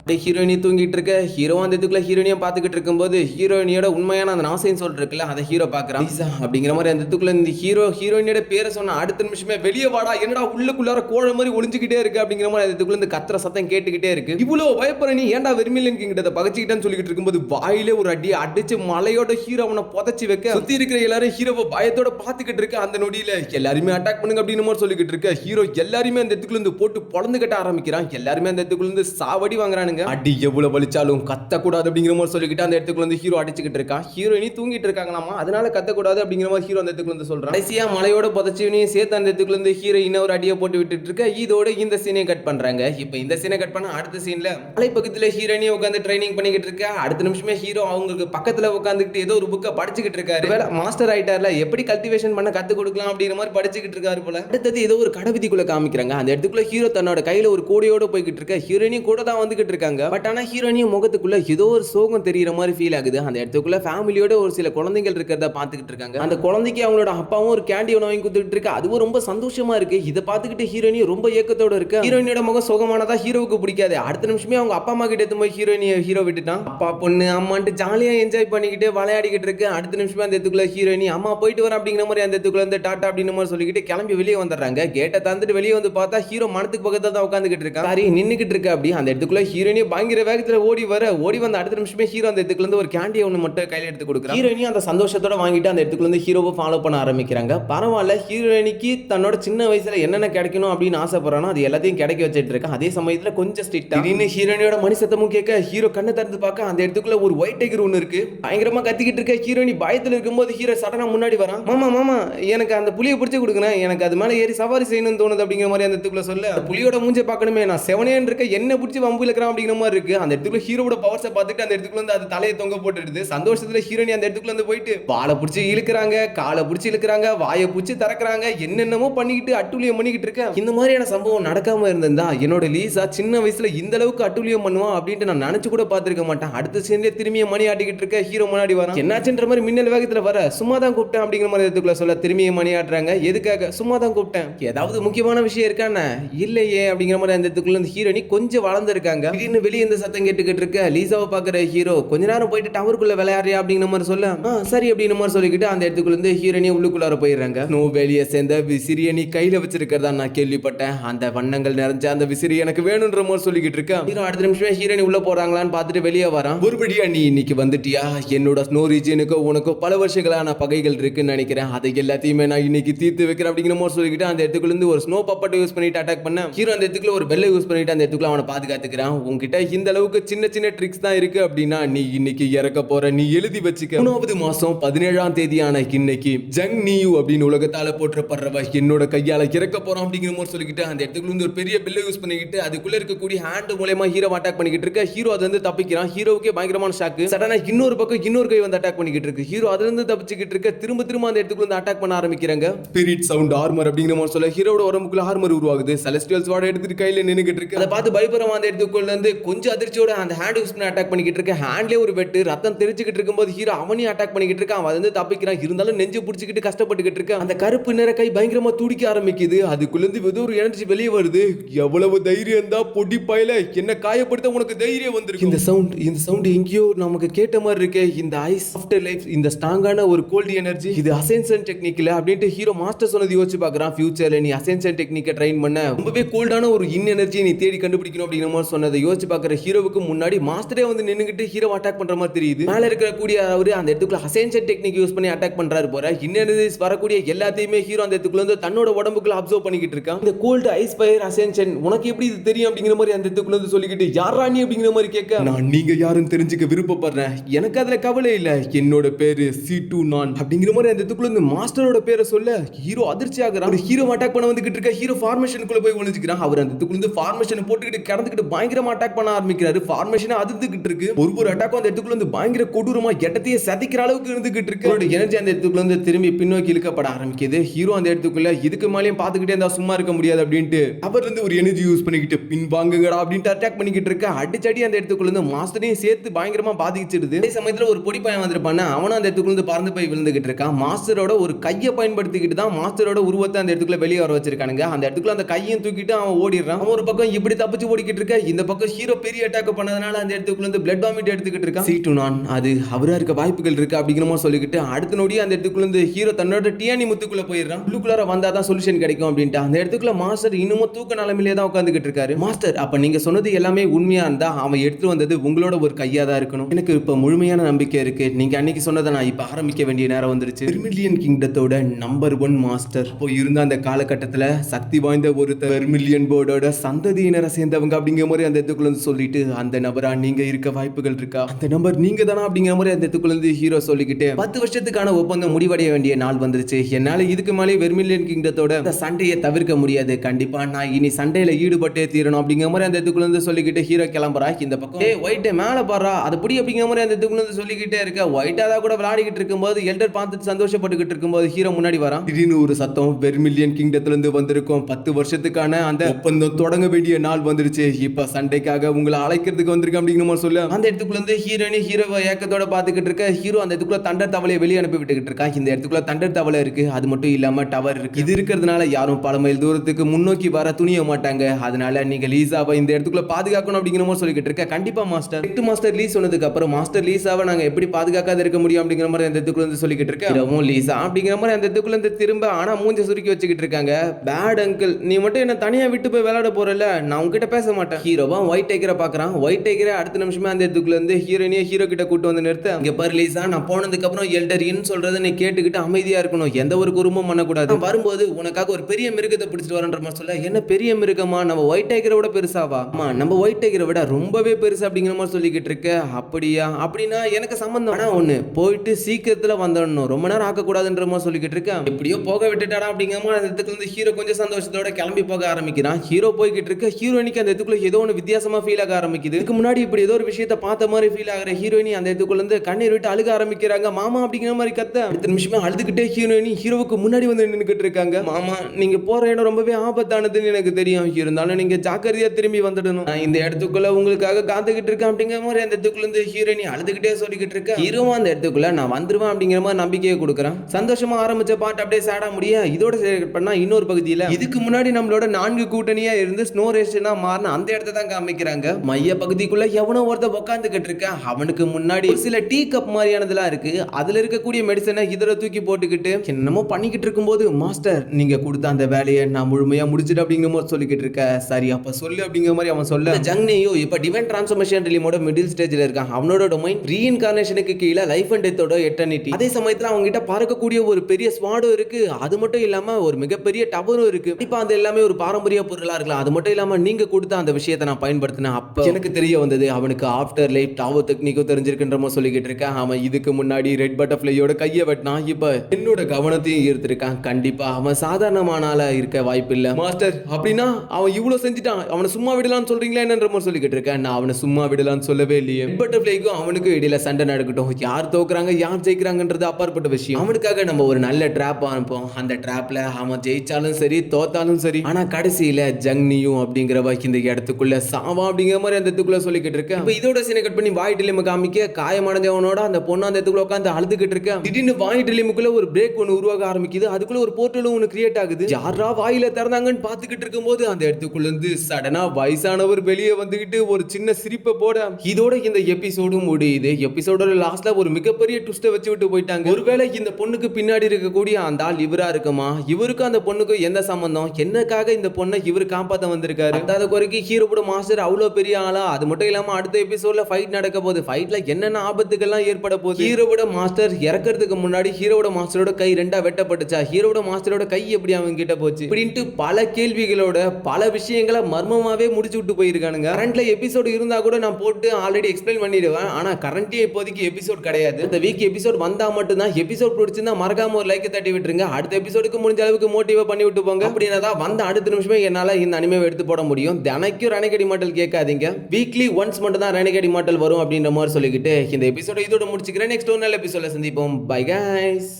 S1: ஹீரோயினி தூங்கிட்டு இருக்க. ஹீரோ அந்த இதுக்குள்ள ஹீரோயினியை பார்த்துக்கிட்டு இருக்கும்போது ஹீரோயினியோட உண்மையான அந்த நாசைன்னு சொல்லிட்டு இருக்குல்ல அதை ஹீரோ பார்க்குறான். அப்படிங்கிற மாதிரி அந்த இதுக்குள்ள இந்த ஹீரோ ஹீரோயினியோட பேரை சொன்ன அடுத்த நிமிஷமே வெளியே வாடா என்னடா உள்ளுக்குள்ளார கோழ மாதிரி ஒளிஞ்சுக்கிட்டே இருக்கு அப்படிங்கிற மாதிரி அந்த இதுக்குள்ள இந்த கத்துற சத்தம் கேட்டுக்கிட்டே இருக்கு. இவ்வளவு பயப்படுற நீ ஏன்டா வெறுமில்லன் கிட்ட பகச்சிக்கிட்டேன்னு சொல்லிக்கிட்டு இருக்கும்போது வாயிலே ஒரு அடி அடிச்சு மலையோட ஹீரோ அவனை புதைச்சி வைக்க சுத்தி இருக்கிற எல்லாரும் ஹீரோவை பயத்தோட பார்த்துக்கிட்டு இருக்க அந்த நொடியில எல்லாருமே அட்டாக் பண்ணுங்க அப்படின்னு மாதிரி சொல்லிக்கிட்டு இருக்க ஹீரோ எல்லாருமே அந்த இடத்துக்குள்ள இருந்து போட்டு பொழந்து கட்ட ஆரம்பிக்கிறான். எல்லாருமே அந்த இடத்துக்குள்ள இருந்து சாவடி வாங்குறானுங்க அடி எவ்வளவு வலிச்சாலும் கத்தக்கூடாது அப்படிங்கிற மாதிரி சொல்லிக்கிட்டு அந்த இடத்துக்குள்ள வந்து ஹீரோ அடிச்சுக்கிட்டு இருக்கான் ஹீரோயினி தூங்கிட்டு இருக்காங்களாமா? அதனால கத்தக்கூடாது அப்படிங்கிற மாதிரி ஹீரோ அந்த இடத்துக்குள்ள வந்து சொல்றான். கடைசியா மலையோட புதைச்சிவனையும் சேர்த்து அந்த இடத்துக்குள்ள இருந்து ஹீரோ இன்னொரு அடியை போட்டு விட்டுட்டு இருக்க இதோட இந்த சீனை கட் பண்றாங்க. இப்போ இந்த சீனை கட் பண்ண அடுத்த சீன்ல மலை பக்கத்துல உட்காந்து ட்ரைனிங் பண்ணிக்கிட்டு இருக்க? அடுத்த நிமிஷமே ஹீரோ அவங்களுக்கு பக்கத்துல உட்காந்துக்கிட்டு ஏதோ ஒரு புக்கை படிச்சுக்கிட்டு இருக்காரு. வேலை மாஸ்டர் ஆயிட்டார்ல எப்படி கல்டிவேஷன் பண்ண கத்து கொடுக்கலாம் அப்படிங்கிற மாதிரி படிச்சுக்கிட்டு இருக்காரு போல. அடுத்தது ஏதோ ஒரு கடவிதிக்குள்ள காமிக்கிறாங்க. அந்த இடத்துக்குள்ள ஹீரோ தன்னோட கையில ஒரு கோடியோட போய்கிட்டு இருக்க ஹீரோயினி கூட தான் வந்துகிட்டு இருக்காங்க. பட் ஆனா ஹீரோனியும் முகத்துக்குள்ள ஏதோ ஒரு சோகம் தெரியுற மாதிரி ஃபீல் ஆகுது. அந்த இடத்துக்குள்ள ஃபேமிலியோட ஒரு சில குழந்தைகள் இருக்கிறத பார்த்துக்கிட்டு இருக்காங்க. அந்த குழந்தைக்கு அவங்களோட அப்பாவும் ஒரு கேண்டி உணவு வாங்கி கொடுத்துட்டு இருக்கு. அதுவும் ரொம்ப சந்தோஷமா இருக்கு. இதை பார்த்துக்கிட்டு ஹீரோயினி ரொம்ப ஏக்கத்தோட இருக்கு. ஹீரோயினோட முகம் சோகமானதா ஹீரோவுக்கு பிடிக்காது. அடுத்த நிமிஷமே அவங்க அப்பா அம்மா கிட்ட எடுத்து போய் ஹீரோயினியை ஹீரோ விட்டுட்டான். அப்பா பொண்ணு அம்மான்ட்டு ஜாலியா என்ஜாய் பண்ணிக்கிட்டு விளையாடிக்கிட்டு இருக்கு. அடுத்த நிமிஷமே அந்த இடத்துக்குள்ள ஹீரோயினி அம்மா போயிட்டு வரேன் அப்படிங்கிற மாதிரி அந்த இடத்துக்குள்ள இருந்து டாட்டா அப்படிங்கிற மாதிரி சொல்லிக்கிட்டு கிளம்பி வெளியே வந்துடுறாங்க. கேட்டை தந்துட்டு வெளியே வந்து பார்த்தா ஹீரோ மனத்துக்கு பக்கத்தில் தான் உட்காந்துக்கிட்டு இருக்கா சாரி நின்னுக்கிட்டு இருக்க அப்படி அந்த இடத்துக்குள்ள ஹீரோ ஹீரோயினி பயங்கர வேகத்துல ஓடி வர ஓடி வந்த அடுத்த நிமிஷமே ஹீரோ அந்த இடத்துக்குள்ள இருந்து ஒரு கேண்டியை ஒன்று மட்டும் கையில எடுத்து கொடுக்குறான். ஹீரோயினி அந்த சந்தோஷத்தோட வாங்கிட்டு அந்த இடத்துக்குள்ள இருந்து ஹீரோவை ஃபாலோ பண்ண ஆரம்பிக்கிறாங்க. பரவாயில்ல ஹீரோயினிக்கு தன்னோட சின்ன வயசுல என்னென்ன கிடைக்கணும் அப்படின்னு ஆசைப்படுறானோ அது எல்லாத்தையும் கிடைக்க வச்சிட்டு இருக்கேன். அதே சமயத்துல கொஞ்சம் ஸ்ட்ரிக்டா திடீர்னு ஹீரோயினியோட மணி சத்தமும் கேட்க ஹீரோ கண்ணை திறந்து பார்க்க அந்த இடத்துக்குள்ள ஒரு ஒயிட் டைகர் ஒன்று இருக்கு. பயங்கரமா கத்திக்கிட்டு இருக்க ஹீரோயினி பயத்துல இருக்கும்போது ஹீரோ சடனா முன்னாடி வரான். மாமா மாமா எனக்கு அந்த புலியை பிடிச்சி கொடுக்குறேன் எனக்கு அது மேல ஏறி சவாரி செய்யணும்னு தோணுது அப்படிங்கிற மாதிரி அந்த இடத்துக்குள்ள சொல்ல. புலியோட மூஞ்சை பார்க்கணுமே நான் செவனேன்னு இருக்க என்ன பிடிச்சி வம்பு இழுக்கிறான் அப்படிங்கிற மாதிரி இருக்கு. அந்த இடத்துக்குள்ள ஹீரோட பவர்ஸை பார்த்துட்டு அந்த இடத்துக்குள்ள வந்து அது தலையை தொங்க போட்டுடுது. சந்தோஷத்துல ஹீரோனி அந்த இடத்துக்குள்ள வந்து போயிட்டு வாழை பிடிச்சி இழுக்கிறாங்க காலை பிடிச்சி இழுக்கிறாங்க வாயை பிடிச்சி திறக்கிறாங்க என்னென்னமோ பண்ணிக்கிட்டு அட்டுழியம் பண்ணிக்கிட்டு இருக்கேன். இந்த மாதிரியான சம்பவம் நடக்காம இருந்திருந்தா என்னோட லீசா சின்ன வயசுல இந்த அளவுக்கு அட்டுழியம் பண்ணுவான் அப்படின்ட்டு நான் நினைச்சு கூட பார்த்துருக்க மாட்டேன். அடுத்த சீன்ல திரும்பிய மணி ஆட்டிக்கிட்டு இருக்க ஹீரோ முன்னாடி வரான். என்னாச்சுன்ற மாதிரி மின்னல் வேகத்துல வர சும்மா தான் கூப்பிட்டேன் அப்படிங்கிற மாதிரி இடத்துக்குள்ள சொல்ல திரும்பிய மணி ஆட்டுறாங்க. எதுக்காக? சும்மா தான் கூப்பிட்டேன். ஏதாவது முக்கியமான விஷயம் இருக்கானே? இல்லையே அப்படிங்கிற மாதிரி அந்த இடத்துக்குள்ள இந்த ஹீரோனி கொஞ்சம் வளர்ந்துருக்காங்க. திடீர்னு வெளியே இந்த சத்தம் கேட்டுக்கிட்டு இருக்க? லீசாவை பார்க்குற ஹீரோ கொஞ்ச நேரம் போயிட்டு டவருக்குள்ள விளையாடுறியா அப்படிங்கிற மாதிரி சொல்ல? "ஆ, சரி அப்படிங்கிற மாதிரி சொல்லிக்கிட்டு அந்த இடத்துக்குள்ள இருந்து ஹீரோனி உள்ளுக்குள்ளார போயிடுறாங்க. நோ வெளியே சேர்ந்த விசிறியை நீ கையில வச்சிருக்கிறதா நான் கேள்விப்பட்டேன். அந்த வண்ணங்கள் நிறைஞ்ச அந்த விசிறி எனக்கு வேணுன்ற மாதிரி சொல்லிக்கிட்டு இருக்கேன் ஹீரோ அடுத்த நிமிஷமே ஹீரோனி உள்ள போறாங்களான்னு பார்த்துட்டு வெளியே வரான். ஒருபடியா நீ இன்னைக்கு வந்துட்டியா? என்னோட ஸ்னோ ரீஜனுக்கோ உனக்கோ பல வருஷங்களான பகைகள் இருக்குன்னு நினைக்கிறேன். அதை எல்லாத்தையுமே நான் இன்னைக்கு தீர்த்து வைக்கிறேன் அப்படிங்கிற மாதிரி சொல்லிக்கிட்டு அந்த இடத்துக்குள்ள இருந்து ஒரு ஸ்னோ பப்பட்டை யூஸ் பண்ணிட்டு அட்டாக் பண்ண. ஹீரோ அந்த இடத்துக்குள்ள ஒரு பெல்லை யூஸ் பண்ணிட்டு அந்த இடத்துக்குள்ள அவனை பாதுகாத்துக்கிறான். உன்கிட்ட இந்த அளவுக்கு சின்ன சின்ன ட்ரிக்ஸ் தான் இருக்கு அப்படின்னா நீ இன்னைக்கு இறக்க போற நீ எழுதி வச்சுக்க. மூணாவது மாசம் பதினேழாம் தேதியான இன்னைக்கு ஜங் நீயு அப்படின்னு உலகத்தால போற்றப்படுறவ என்னோட கையால இறக்க போறோம் அப்படிங்கிற மாதிரி சொல்லிக்கிட்டு அந்த இடத்துக்குள்ள இருந்து ஒரு பெரிய பில்லை யூஸ் பண்ணிக்கிட்டு அதுக்குள்ள இருக்கக்கூடிய ஹேண்ட் மூலயமா ஹீரோ அட்டாக் பண்ணிக்கிட்டு இருக்க. ஹீரோ அதுல இருந்து தப்பிக்கிறான். ஹீரோவுக்கே பயங்கரமான ஷாக்கு சடனா இன்னொரு பக்கம் இன்னொரு கை வந்து அட்டாக் பண்ணிக்கிட்டு இருக்கு. ஹீரோ அதுல இருந்து தப்பிச்சுக்கிட்டு இருக்க திரும்ப திரும்ப அந்த இடத்துக்குள்ள வந்து அட்டாக் பண்ண ஆரம்பிக்கிறாங்க. ஸ்பிரிட் சவுண்ட் ஆர்மர் அப்படிங்கிற மாதிரி சொல்ல ஹீரோட உடம்புக்குள்ள ஆர்மர் உருவாகுது. செலஸ்டியல்ஸ் வாட எடுத்துட்டு கையில நின்னுகிட்டு இருக்கு. அதை பார்த்து பயப்படுறவன் அந்த இடத்துக்குள்ள இருந்து கொஞ்சம் அதிர்ச்சியோட அந்த ஹேண்ட் யூஸ் பண்ணி அட்டாக் பண்ணிக்கிட்டு இருக்க ஹேண்ட்லேயே ஒரு வெட்டு ரத்தம் தெரிச்சுக்கிட்டு இருக்கும்போது ஹீரோ அவனையும் அட்டாக் பண்ணிக்கிட்டு இருக்கான். அவன் வந்து தப்பிக்கிறான். இருந்தாலும் நெஞ்சு பிடிச்சிக்கிட்டு கஷ்டப்பட்டுக்கிட்டு இருக்கான். அந்த கருப்பு நிற கை பயங்கரமா துடிக்க ஆரம்பிக்குது. அதுக்குள்ளேருந்து ஏதோ ஒரு எனர்ஜி வெளியே வருது. எவ்வளவு தைரியம் தான் பொடி பயல. என்ன காயப்படுத்த உனக்கு தைரியம் வந்திருக்கு இந்த சவுண்ட் இந்த சவுண்ட் எங்கேயோ நமக்கு கேட்ட மாதிரி இருக்கே. இந்த ஐஸ் ஆஃப்டர் லைஃப் இந்த ஸ்ட்ராங்கான ஒரு கோல்டு எனர்ஜி இது அசென்சன் டெக்னிக்ல அப்படின்ட்டு ஹீரோ மாஸ்டர் சொன்னது யோசிச்சு பார்க்கறான். ஃபியூச்சர்ல நீ அசென்சன் டெக்னிக்கை ட்ரைன் பண்ண. ரொம்பவே கோல்டான ஒரு இன் எனர்ஜி நீ தேடி கண்டுபிடிக்கணும் அப்படிங்கிற மாதிரி சொன்னதை யோசிச்சு பார்க்குற ஹீரோவுக்கு முன்னாடி மாஸ்டரே வந்து நின்னுகிட்டு ஹீரோ அட்டாக் பண்ற மாதிரி தெரியுது. மேல இருக்கிற கூடிய அவரு அந்த இடத்துக்குள்ள அசென்சன் டெக்னிக் யூஸ் பண்ணி அட்டாக் பண்றாரு போற இன்னும் வரக்கூடிய எல்லாத்தையுமே ஹீரோ அந்த இடத்துக்குள்ள வந்து தன்னோட உடம்புக்குள்ள அப்சர்வ் பண்ணிக்கிட்டு இருக்கான். இந்த கோல்டு ஐஸ் ஃபயர் அசென்ஷன் உனக்கு எப்படி இது தெரியும் அப்படிங்கிற மாதிரி அந்த இடத்துக்குள்ள வந்து சொல்லிக்கிட்டு யாரா நீ அப்படிங்கிற மாதிரி கேட்க. நான் நீங்க யாருன்னு தெரிஞ்சுக்க விருப்பப்படுறேன். எனக்கு அதுல கவலை இல்ல. என்னோட பேரு சி டூ நான் அப்படிங்கிற மாதிரி அந்த இடத்துக்குள்ள வந்து மாஸ்டரோட பேரை சொல்ல ஹீரோ அதிர்ச்சி ஆகுறான். ஹீரோ அட்டாக் பண்ண வந்துகிட்டு இருக்க ஹீரோ ஃபார்மேஷனுக்குள்ள போய் ஒழிஞ்சுக்கிறான் அவர் அந்த இடத்துக்குள்ள ஃபார்மேஷன் போட்டுக்கிட்டு கடந்துக்கிட்டு பயங்கரமா அட்டாக் பண்ண ஆரம்பிக்கிறாரு. ஃபார்மேஷன் அதிர்ந்துகிட்டு இருக்கு. ஒரு ஒரு அட்டாக்கும் அந்த இடத்துக்குள்ள வந்து பயங்கர கொடூரமா எட்டத்தையே சதிக்கிற அளவுக்கு இருந்துகிட்டு இருக்கு. அவரோட எனர்ஜி அந்த இடத்துக்குள்ள வந்து திரும்பி பின்னோக்கி இழுக்கப்பட ஆரம்பிக்குது. ஹீரோ அந்த இடத்துக்குள்ள இதுக்கு மேலேயும் பார்த்துக்கிட்டே இருந்தா சும்மா இருக்க முடியாது அப்படின்ட்டு அவர் இருந்து ஒரு எனர்ஜி யூஸ் பண்ணிக்கிட்டு பின் வாங்குங்கடா அப்படின்ட்டு அட்டாக் பண்ணிக்கிட்டு இருக்க அடிச்சடி அந்த இடத்துக்குள்ள இருந்து மாஸ்டரையும் சேர்த்து பயங்கரமா பாதிச்சிடுது. அதே சமயத்துல ஒரு பொடி பையன் வந்திருப்பான அவனும் அந்த இடத்துக்குள்ள இருந்து பறந்து போய் விழுந்துகிட்டு இருக்கான். மாஸ்டரோட ஒரு கையை பயன்படுத்திக்கிட்டு தான் மாஸ்டரோட உருவத்தை அந்த இடத்துக்குள்ள வெளியே வர வச்சிருக்கானுங்க. அந்த இடத்துக்குள்ள அந்த கையும் தூக்கிட்டு அவன் ஓடிடுறான். அவன் ஒரு பக்கம் இப்படி தப்பிச்சு ஓடிக்கிட்டு இருக்க இந்த பக்கம் ஹீரோ பெரிய அட்டாக் பண்ணதுனால அந்த இடத்துக்குள்ள இருந்து பிளட் வாமிட் எடுத்துக்கிட்டு இருக்கான். டு நான் அது அவரா இருக்க வாய்ப்புகள் இருக்கு அப்படிங்கிற மாதிரி சொல்லிக்கிட்டு அடுத்த நொடியே அந்த இடத்துக்குள்ள இருந்து ஹீரோ தன்னோட டியானி முத்துக்குள்ள போயிடுறான். ப்ளூக்குள்ளார வந்தால் தான் சொல்யூஷன் கிடைக்கும் அப்படின்ட்டு. அந்த இடத்துக்குள்ள மாஸ்டர் இன்னமும் தூக்க நிலைமையிலே தான் உட்காந்துக்கிட்டு இருக்காரு. மாஸ்டர் அப்ப நீங்க சொன்னது எல்லாமே உண்மையா இருந்தா அவன் எடுத்து வந்தது உங்களோட ஒரு கையா தான் இருக்கணும். எனக்கு இப்ப முழுமையான நம்பிக்கை இருக்கு. நீங்க அன்னைக்கு சொன்னதை நான் இப்ப ஆரம்பிக்க வேண்டிய நேரம் வந்துருச்சு. வெர்மிலியன் கிங்டத்தோட நம்பர் ஒன் மாஸ்டர் இப்போ இருந்த அந்த காலகட்டத்துல சக்தி வாய்ந்த ஒரு வெர்மிலியன் போர்டோட சந்ததியினரை சேர்ந்தவங்க அப்படிங்கிற மாதிரி அந்த இடத்துக்குள்ள சொல்லிட்டு அந்த நபரா நீங்க இருக்க வாய்ப்புகள் இருக்கா? அந்த நம்பர் நீங்க தானா அப்படிங்கிற மாதிரி அந்த இடத்துக்குள்ள இருந்து ஹீரோ சொல்லிக்கிட்டு பத்து வருஷத்துக்கான ஒப்பந்தம் முடிவடைய வேண்டிய நாள் வந்துருச்சு. என்னால இதுக்கு மேலே வெர்மிலியன் கிங்டத்தோட அந்த சண்டையை தவிர்க்க முடியாது. கண்டிப்பா நான் இனி சண்டையில ஈடுபட்டே தீரணும் அப்படிங்கிற மாதிரி அந்த இடத்துக்குள்ள இருந்து சொல்லிக்கிட்டு ஹீரோ கிளம்புறா இந்த பக்கம். ஏ ஒயிட்டை மேலே பாடுறா அது புடி அப்படிங்கிற மாதிரி அந்த இடத்துக்குள்ள சொல்லிக்கிட்டே இருக்க ஒயிட்டா தான் கூட விளையாடிக்கிட்டு இருக்கும்போது எல்டர் பார்த்துட்டு சந்தோஷப்பட்டுக்கிட்டு இருக்கும்போது ஹீரோ முன்னாடி வரான் திடீர்னு ஒரு சத்தம் வெர்மிலியன் கிங்டத்துல இருந்து வந்திருக்கும். பத்து வருஷத்துக்கான அந்த ஒப்பந்தம் தொடங்க வேண்டிய நாள் வந்துருச்சு. இப்ப சண்டைக்காக உங்களை அழைக்கிறதுக்கு வந்திருக்கேன் அப்படிங்கிற மாதிரி சொல்ல அந்த இடத்துக்குள்ள இருந்து ஹீரோனி ஹீரோவை ஏக்கத்தோட பாத்துக்கிட்டு இருக்க ஹீரோ அந்த இடத்துக்குள்ள தண்டர் தவளையை வெளியே அனுப்பி விட்டுக்கிட்டு இருக்கா? இந்த இடத்துக்குள்ள தண்டர் தவளை இருக்கு அது மட்டும் இல்லாம டவர் இருக்கு. இது இருக்கிறதுனால யாரும் பல மைல் தூரத்துக்கு முன்னோக்கி வர துணிய மாட்டாங்க. அதனால நீங்க லீசாவை இந்த இடத்துக்குள்ள பாதுகாக்கணும் அப்படிங்கிற மாதிரி சொல்லிக்கிட்டு இருக்க. கண்டிப்பா மாஸ்டர் எட்டு மாஸ்டர் லீஸ் சொன்னதுக்கு அப்புறம் மாஸ்டர் லீசாவை நாங்க எப்படி பாதுகாக்காத இருக்க முடியும் அப்படிங்கிற மாதிரி அந்த இடத்துக்குள்ள இருந்து சொல்லிக்கிட்டு இருக்க. ஹீரோவும் லீசா அப்படிங்கிற மாதிரி அந்த இடத்துக்குள்ள இருந்து திரும்ப ஆனா மூஞ்ச சுருக்கி வச்சுக்கிட்டு இருக்காங்க. பேட் அங்கிள் நீ மட்டும் என்ன தனியா விட்டு போய் விளையாட போறல நான் உங்ககிட்ட பேச மாட்டேன். ஹீரோவா ஒயிட் டைகரை பாக்குறான் ஒயிட் டைகரை அடுத்த நிமிஷமே அந்த இடத்துக்குள்ள இருந்து ஹீரோனியே ஹீரோ கிட்ட கூட்டு வந்து நிறுத்த. இங்க பாரு லீசா நான் போனதுக்கு அப்புறம் எல்டரின்னு சொல்றதை நீ கேட்டுக்கிட்டு அமைதியா இருக்கணும். எந்த ஒரு குறும்பும் பண்ணக்கூடாது. வரும்போது உனக்காக ஒரு பெரிய மிருகத்தை பிடிச்சிட்டு வரன்ற மாதிரி சொல்ல என்ன பெரிய மிருகமா? நம்ம ஒயிட் டைகரை விட பெருசாவா? ஆமா நம்ம ஒயிட் டைகரை விட ரொம்பவே பெருசு அப்படிங்கிற மாதிரி சொல்லிக்கிட்டு இருக்க. அப்படியா? அப்படின்னா எனக்கு சம்பந்தம். ஆனா ஒண்ணு போயிட்டு சீக்கிரத்துல வந்துடணும். ரொம்ப நேரம் ஆக்கக்கூடாதுன்ற மாதிரி சொல்லிக்கிட்டு இருக்கேன் எப்படியோ போக விட்டுட்டாடா அப்படிங்கிற மாதிரி அந்த இடத்துக்கு வந்து ஹீரோ கொஞ்சம் சந்தோஷத்தோட கிளம்பி போக ஆரம்பிக்கிறான். ஹீரோ போய்கிட்டு இருக்க. ஹீரோயினிக்கு அந்த இடத்துக்குள்ள ஏதோ ஒன்று வித்தியாசமா ஃபீல் ஆக ஆரம்பிக்குது. இதுக்கு முன்னாடி இப்படி ஏதோ ஒரு விஷயத்த பார்த்த மாதிரி ஃபீல் ஆகிற ஹீரோயினி அந்த இடத்துக்குள்ளேருந்து கண்ணீர் விட்டு அழுக ஆரம்பிக்கிறாங்க. மாமா அப்படிங்கிற மாதிரி கத்த. அடுத்த நிமிஷமே அழுதுகிட்டே ஹீரோயினி ஹீரோவுக்கு முன்னாடி வந்து நின்றுக்கிட்டு இருக்காங்க. மாமா நீங்கள் போகிற இடம் ரொம்பவே ஆபத்தானதுன்னு எனக்கு தெரியும். இருந்தாலும் நீங்கள் ஜாக்கிரதையாக திரும்பி வந்துடணும். நான் இந்த இடத்துக்குள்ள உங்களுக்காக காத்துக்கிட்டு இருக்கேன் அப்படிங்கிற மாதிரி அந்த இடத்துக்குள்ள இருந்து ஹீரோயினி அழுதுகிட்டே சொல்லிக்கிட்டு இருக்கேன். ஹீரோவும் அந்த இடத்துக்குள்ள நான் வந்துருவேன் அப்படிங்கிற மாதிரி நம்பிக்கையை கொடுக்குறேன். சந்தோஷமா ஆரம்பிச்ச பாட்டு அப்படியே சேடா முடிய இதோட select இன்னொரு பகுதியில் இதுக்கு முன்னாடி நம்மளோட நான்கு கூட்டணியாக இருந்து ஸ்னோ ரேஷனாக மாறின அந்த இடத்த தான் காமிக்கிறாங்க மைய பகுதிக்குள்ள எவனோ ஒருத்த உட்காந்துக்கிட்டு இருக்க அவனுக்கு முன்னாடி ஒரு சில டீ கப் மாதிரியானதெல்லாம் இருக்கு. அதுல இருக்கக்கூடிய மெடிசனை இதர தூக்கி போட்டுக்கிட்டு என்னமோ பண்ணிக்கிட்டு இருக்கும்போது மாஸ்டர் நீங்க கொடுத்த அந்த வேலையை நான் முழுமையா முடிச்சிட்டு அப்படிங்கிற மாதிரி சொல்லிக்கிட்டு இருக்க. சரி அப்ப சொல்லு அப்படிங்கிற மாதிரி அவன் சொல்ல. ஜங்னியோ இப்ப டிவைன் டிரான்ஸ்ஃபர்மேஷன் ரிலீமோட மிடில் ஸ்டேஜ்ல இருக்கான். அவனோட டொமைன் ரீஇன்கார்னேஷனுக்கு கீழே லைஃப் அண்ட் டெத்தோட எட்டர்னிட்டி அதே சமயத்துல அவங்க கிட்ட பார்க்கக்கூடிய ஒரு பெரிய ஸ்வாடும் இருக்கு. அது மட்டும் இல்லாம ஒரு மிகப்பெரிய டவரும் இருக்கு. இப்ப அது எல்லாமே ஒரு பாரம்பரிய பொருளா இருக்கலாம். அது மட்டும் இல்லாம நீங்க கொடுத்த அந்த விஷயத்தை நான் பயன்படுத்தின அப்போ எனக்கு தெரிய வந்தது அவனுக்கு ஆஃப்டர் லைஃப் டாவோ டெக்னிக்கோ தெரிஞ்சிருக்கின்றமோ சொல்லிக்கிட்டு இருக்கேன். அவன் இதுக்கு முன்னாடி ரெட் பட்டர்ஃப்ளையோட கையை வெட்டினா இப்போ என்னோட கவனத்தையும் ஈர்த்திருக்கான். கண்டிப்பா அவன் சாதாரணமானால இருக்க வாய்ப்பு இல்லை மாஸ்டர் அப்படின்னா அவன் இவ்வளவு செஞ்சுட்டான். அவனை சும்மா விடலாம்னு சொல்றீங்களா என்னன்ற மாதிரி சொல்லிக்கிட்டு இருக்கேன். நான் அவனை சும்மா விடலாம்னு சொல்லவே இல்லையே. ரெட் பட்டர்ஃப்ளைக்கும் அவனுக்கும் இடையில சண்டை நடக்கட்டும். யார் தோக்குறாங்க யார் ஜெயிக்கிறாங்கன்றது அப்பாற்பட்ட விஷயம். அவனுக்காக நம்ம ஒரு நல்ல ட்ராப் அனுப்போம் அந்த ட்ராப்ல அவன் ஜெயிச்சாலும் சரி தோத்தாலும் சரி. ஆனா கடைசியில ஜங்னியும் அப்படிங்கிறவ இந்த இடத்துக்குள்ள சாவ அப்படிங்கிற மாதிரி அந்த இடத்துக்குள்ள சொல்லிக்கிட்டு இருக்கேன். இப்போ இதோட சீனை கட் பண்ணி வாய் டிலிமை காமிக்க காயமடைஞ்சவனோட அந்த பொண்ணு அந்த இடத்துக்குள்ள உட்காந்து அழுதுகிட்டு இருக்கேன். திடீர்னு வாய் டிலிமுக்குள்ள ஒரு பிரேக் ஒன்று உருவாக ஆரம்பிக்குது. அதுக்குள்ள ஒரு போர்ட்டலும் ஒன்று கிரியேட் ஆகுது. யாரா வாயில திறந்தாங்கன்னு பார்த்துக்கிட்டு இருக்கும்போது அந்த இடத்துக்குள்ள இருந்து சடனா வயசானவர் வெளியே வந்துகிட்டு ஒரு சின்ன சிரிப்பை போட இதோட இந்த எபிசோடும் முடியுது. எபிசோடோட லாஸ்ட்ல ஒரு மிகப்பெரிய ட்விஸ்ட்டை வச்சு விட்டு போயிட்டாங்க. ஒருவேளை இந்த பொண்ணுக்கு பின்னாடி இருக்கக்கூடிய அந்த ஆள் இவரா இருக்குமா? இவருக்கும் அந்த பொண்ணுக்கும் எந்த சம்பந்தம்? என்னக்காக இந்த பொண்ணை இவர் காப்பாத்த வந்திருக்காரு? அந்த குறைக்கு ஹீரோட மாஸ்டர் அவ்வளவு பெரிய ஆளா? அது மட்டும் இல்லாம அடுத்த எபிசோட்ல ஃபைட் நடக்க போகுது. ஃபைட்ல என்னென்ன ஆபத்துகள்லாம் ஏற்பட போகுது? ஹீரோவோட மாஸ்டர் இறக்கிறதுக்கு முன்னாடி ஹீரோட மாஸ்டரோட கை ரெண்டா வெட்டப்பட்டுச்சா? ஹீரோட மாஸ்டரோட கை எப்படி அவங்க கிட்ட போச்சு? இப்படின்ட்டு பல கேள்விகளோட பல விஷயங்களை மர்மமாவே முடிச்சு விட்டு போயிருக்கானுங்க. கரண்ட்ல எபிசோடு இருந்தா கூட நான் போட்டு ஆல்ரெடி எக்ஸ்பிளைன் பண்ணிடுவேன். ஆனா கரண்ட்டே இப்போதைக்கு எபிசோட் கிடையாது. இந்த வீக் எபிசோட் வந்தா மட்டும்தான். எபிசோட் பிடிச்சிருந்தா மறக்காம ஒரு லைக் தட்டி விட்டுருங்க. அடுத்த எபிசோடுக்கு முடிஞ்ச அளவுக்கு மோட்டிவா பண்ணி விட்டு போங்க. அப்படின்னா தான் வந்த அடுத்த நிமிஷமே என்னால இந்த அனிமே எடுத்து போட முடியும். தினைக்கும் ரணகடி மாட்டல் கேட்காதீங்க. வீக்லி ஒன்ஸ் மட்டும் தான் ரணகடி மாடல் வரும் அப்படின்ற மாதிரி சொல்லிக்கிட்டு இந்த எபிசோட இதோட முடிச்சுக்கிறேன். நெக்ஸ்ட் ஒரு நல்ல எபிசோட சந்திப்போம். Bye guys